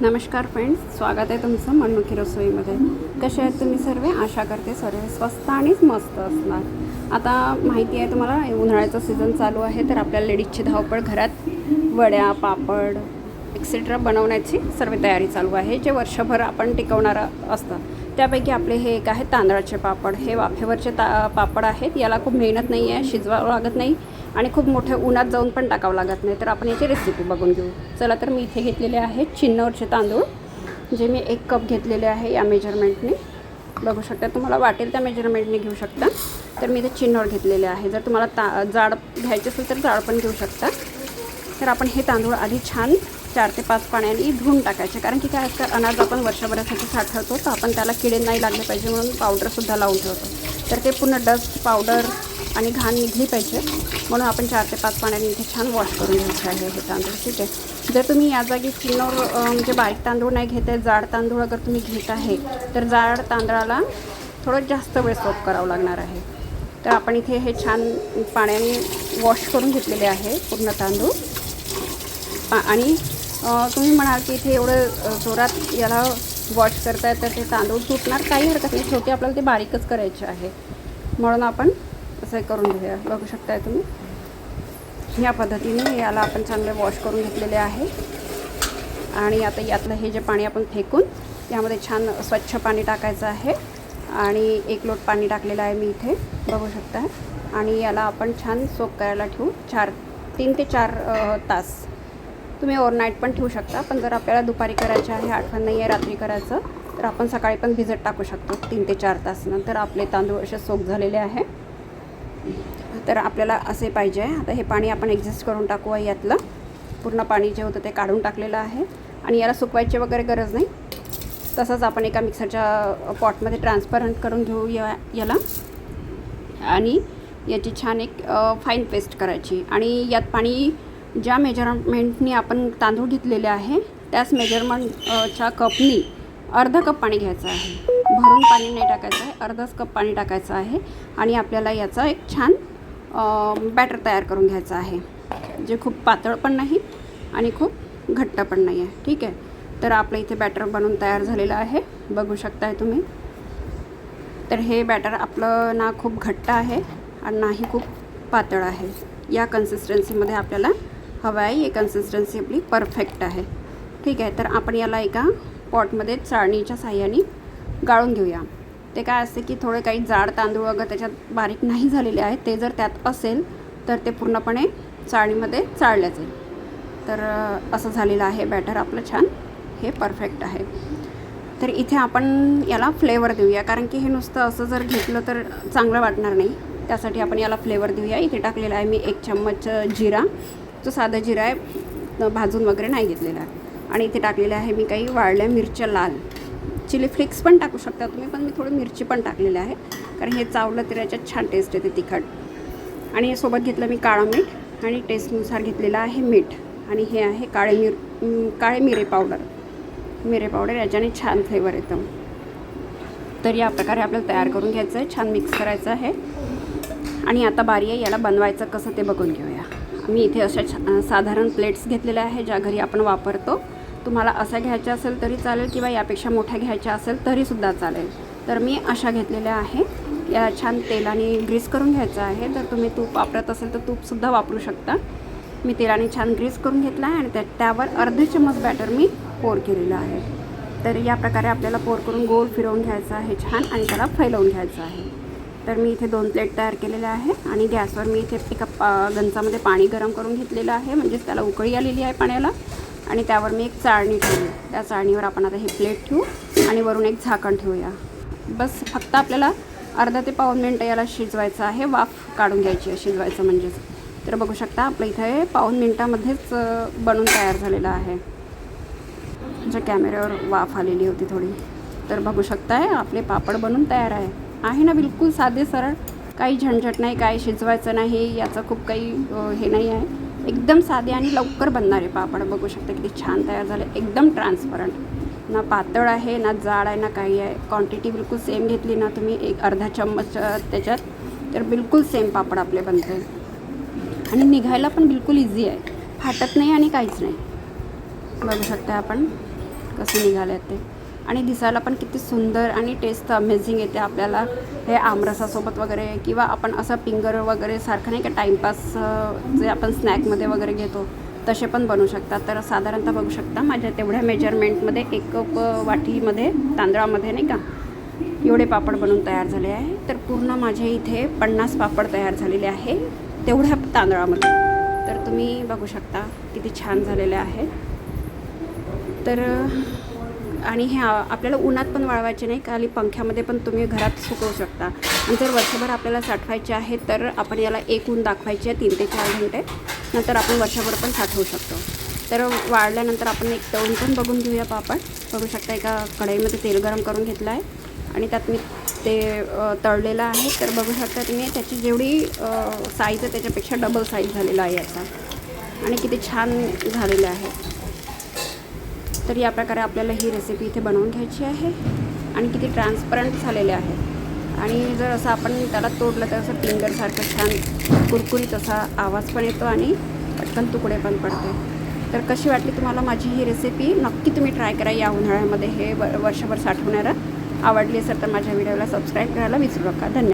नमस्कार फ्रेंड्स स्वागत आहे तुमचं मनमुखी रसोईमध्ये कसे आहेत तुम्ही सर्व? आशा करते सर्व स्वस्त आणि मस्त असणार. आता माहिती आहे तुम्हाला उन्हाळ्याचं सीझन चालू आहे तर आपल्या लेडीजची धावपळ घरात वड्या पापड एक्सेट्रा बनवण्याची सर्व तयारी चालू आहे जे वर्षभर आपण टिकवणारं असतं. त्यापैकी आपले हे एक आहे तांदळाचे पापड. हे वाफेवरचे ता पापड आहेत. याला खूप मेहनत नाही आहे शिजवावं लागत नाही आणि खूप मोठ्या उन्हात जाऊन पण टाकावं लागत नाही. तर आपण याची रेसिपी बघून घेऊ. चला तर मी इथे घेतलेले आहेत चिन्नवरचे तांदूळ जे मी एक कप घेतलेले आहे या मेजरमेंटने बघू शकता तुम्हाला वाटेल त्या मेजरमेंटने घेऊ शकता. तर मी इथे चिन्नवर घेतलेले आहे. जर तुम्हाला ता जाड घ्यायचे असेल तर जाड पण घेऊ शकता. तर आपण हे तांदूळ आधी छान चार ते पाच पाण्याने धुवून टाकायचे. कारण की काय असतं अनाज आपण वर्षभरासाठी साठवतो तर आपण त्याला किडे नाही लागले पाहिजे म्हणून पावडरसुद्धा लावून ठेवतो. तर ते पूर्ण डस्ट पावडर आणि घाण निघली पाहिजे. म्हणून आपण चार ते पाच पाण्याने इथे छान वॉश करून घ्यायचे आहे हे तांदूळ. ठीक आहे? जर तुम्ही या जागी किन्नर म्हणजे बारीक तांदूळ नाही घेत आहे जाड तांदूळ अगर तुम्ही घेत आहे तर जाड तांदळाला थोडं जास्त वेळ सोप करावं लागणार आहे. तर आपण इथे हे छान पाण्याने वॉश करून घेतलेले आहे पूर्ण तांदूळ. पा आणि तुम्ही म्हणाल की इथे एवढं जोरात याला वॉश करताय तर ते तांदूळ तुटणार काही हरकत नाही. शेवटी आपल्याला ते बारीकच करायचे आहे. म्हणून आपण असं हे करून घेऊया. बघू शकताय तुम्ही? या पद्धतीने याला आपण चांगले वॉश करून घेतलेले आहे. आणि आता यातलं हे जे पाणी आपण फेकून यामध्ये छान स्वच्छ पाणी टाकायचं आहे. आणि एक लोट पाणी टाकलेलं आहे मी इथे. बघू शकता आणि याला आपण छान सोक करायला ठेवू. चार तीन ते चार तास. तुम्ही ओव्हरनाईट पण ठेवू शकता पण जर आपल्याला दुपारी करायचं आहे आठवण नाही आहे रात्री करायचं तर आपण सकाळी पण भिजत टाकू शकतो तीन ते चार तास नंतर आपले तांदूळ असे सोक झालेले आहे. तर आपल्याला असे पाहिजे. आहे आता हे पाणी आपण ॲडजस्ट करून टाकू आहे यातलं. पूर्ण पाणी जे होतं ते काढून टाकलेलं आहे. आणि याला सुकवायची वगैरे गरज नाही. तसंच आपण एका मिक्सरच्या पॉटमध्ये ट्रान्सपरंट करून घेऊ या याला. आणि याची छान एक फाईन पेस्ट करायची. आणि यात पाणी ज्या मेजरमेंटनी आपण तांदूळ घेतलेले आहे त्याच मेजरमेंटच्या कपनी अर्धा कप पाणी घ्यायचं आहे. भरून पाणी नाही टाकायचं आहे अर्धाच कप पाणी टाकायचं आहे आणि आपल्याला याचा एक छान बॅटर तयार करून घ्यायचं आहे. जे खूप पातळ पण नाही आणि खूप घट्ट पण नाही आहे. ठीक आहे? तर आपलं इथे बॅटर बनवून तयार झालेलं आहे. बघू शकताय तुम्ही. तर हे बॅटर आपलं ना खूप घट्ट आहे आणि नाही खूप पातळ आहे. या कन्सिस्टन्सीमध्ये आपल्याला हवं आहे ही कन्सिस्टन्सी आपली परफेक्ट आहे. ठीक आहे तर आपण याला एका पॉटमध्ये चाळणीच्या साह्याने गाळून घेऊया. ते काय असते की थोडे काही जाड तांदूळ वगैरे त्याच्यात बारीक नाही झालेले आहेत ते जर त्यात असेल तर ते पूर्णपणे चाळणीमध्ये चाळल्या जाईल तर असं झालेलं आहे बॅटर आपलं छान हे परफेक्ट आहे. तर इथे आपण याला फ्लेवर देऊया कारण की हे नुसतं असं जर घेतलं तर चांगलं वाटणार नाही. त्यासाठी आपण याला फ्लेवर देऊया. इथे टाकलेला आहे मी एक चम्मच जिरा. तो साधा जिरा आहे भाजून वगैरे नाही घेतलेला. आहे आणि इथे टाकलेले आहे मी काही वाळल्या मिरच्या लाल. चिली फ्लेक्स पण टाकू शकता तुम्ही पण मी थोडी मिरची पण टाकलेली आहे. कारण हे चावलं तर याच्यात छान टेस्ट येते तिखट. आणि सोबत घेतलं मी काळं मीठ आणि टेस्टनुसार घेतलेलं आहे मीठ. आणि हे आहे काळे मिर काळे मिरे पावडर. मिरे पावडर याच्याने छान फ्लेवर येतं. तर या प्रकारे आपल्याला तयार करून घ्यायचं आहे छान मिक्स करायचं आहे. आणि आता बारी आहे याला बनवायचं कसं ते बघून घेऊया. मी इथे अशा साधारण प्लेट्स घेतलेल्या आहे ज्या घरी आपण वापरतो. तुम्हाला असा घ्यायच्या असेल तरी चालेल किंवा यापेक्षा मोठ्या घ्यायच्या असेल तरीसुद्धा चालेल. तर मी अशा घेतलेल्या आहे. या छान तेलाने ग्रीस करून घ्यायचं आहे. जर तुम्ही तूप वापरत असेल तर तूपसुद्धा वापरू शकता. मी तेलाने छान ग्रीस करून घेतला आहे आणि त्या त्यावर अर्धे चम्मच बॅटर मी पोर केलेलं आहे. तर या प्रकारे आपल्याला पोर करून गोल फिरवून घ्यायचं आहे छान आणि त्याला फैलवून घ्यायचं आहे. तर मी इथे दोन प्लेट तयार केलेल्या आहे आणि गॅसवर मी इथे एका पा गंचामध्ये पाणी गरम करून घेतलेलं आहे. म्हणजेच त्याला उकळी आलेली आहे पाण्याला. आणि त्यावर मी एक चाळणी ठेवली. त्या चाळणीवर आपण आता हे प्लेट ठेवू आणि वरून एक झाकण ठेवूया. बस फक्त आपल्याला अर्धा ते पाऊन मिनटं याला शिजवायचं आहे. वाफ काढून घ्यायची आहे शिजवायचं म्हणजेच. तर बघू शकता आपलं इथे पाऊन मिनटामध्येच बनून तयार झालेलं आहे. ज्या कॅमेऱ्यावर वाफ आलेली होती थोडी. तर बघू शकताय आपले पापड बनून तयार आहे. आहे ना बिलकुल साधे सरळ. काही झंझट नाही काय शिजवायचं नाही याचं खूप काही हे नाही आहे. एकदम साधे आणि लवकर बनणारे पापड. बघू शकता किती छान तयार झाले. एकदम ट्रान्सपरंट ना पातळ आहे ना जाड आहे ना काही आहे. क्वांटिटी बिलकुल सेम घेतली ना तुम्ही एक अर्धा चम्मच त्याच्यात तर बिलकुल सेम पापड आपले बनते आणि निघायला पण बिलकुल इझी आहे. फाटत नाही आणि काहीच नाही. बघू शकता आपण कसं निघालं ते. आणि दिसायला पण किती सुंदर आणि टेस्ट अमेझिंग येते आपल्याला. हे आमरसासोबत वगैरे किंवा आपण असं पिंगर वगैरे सारखं नाही का टाईमपास जे आपण स्नॅकमध्ये वगैरे घेतो तसे पण बनवू शकतात. तर साधारणतः बघू शकता माझ्या तेवढ्या मेजरमेंटमध्ये एक कप वाटीमध्ये तांदळामध्ये नाही का एवढे पापड बनवून तयार झाले आहे. तर पूर्ण माझे इथे पन्नास पापड तयार झालेले आहे तेवढ्या तांदळामध्ये. तर तुम्ही बघू शकता किती छान झालेले आहेत तर आणि हे आपल्याला उन्हात पण वाळवायचे नाही खाली पंख्यामध्ये पण तुम्ही घरात सुकवू शकता. आणि जर वर्षभर आपल्याला साठवायचे आहे तर आपण याला एक ऊन दाखवायचे आहे तीन ते चार घंटे. नंतर आपण वर्षभर पण साठवू शकतो. तर वाळल्यानंतर आपण एक तळून पण बघून घेऊया पापड बघू शकता एका कढईमध्ये तेल गरम करून घेतलं आहे. आणि त्यात मी ते तळलेलं आहे. तर बघू शकता तुम्ही त्याची जेवढी साईज आहे त्याच्यापेक्षा डबल साईज झालेला आहे याचा. आणि किती छान झालेलं आहे. तर या प्रकारे आपल्याला ही रेसिपी इथे बनवून घ्यायची आहे. आणि किती ट्रान्सपरंट झालेले आहे. आणि जर असं आपण त्याला तोडलं तर असं फिंगरसारखं छान कुरकुरीत असा आवाज पण येतो आणि पटकन तुकडे पण पडते. तर कशी वाटली तुम्हाला माझी ही रेसिपी नक्की तुम्ही ट्राय करा या उन्हाळ्यामध्ये हे वर्षभर साठवणारं. आवडली असेल तर माझ्या व्हिडिओला सबस्क्राईब करायला विसरू नका. धन्यवाद.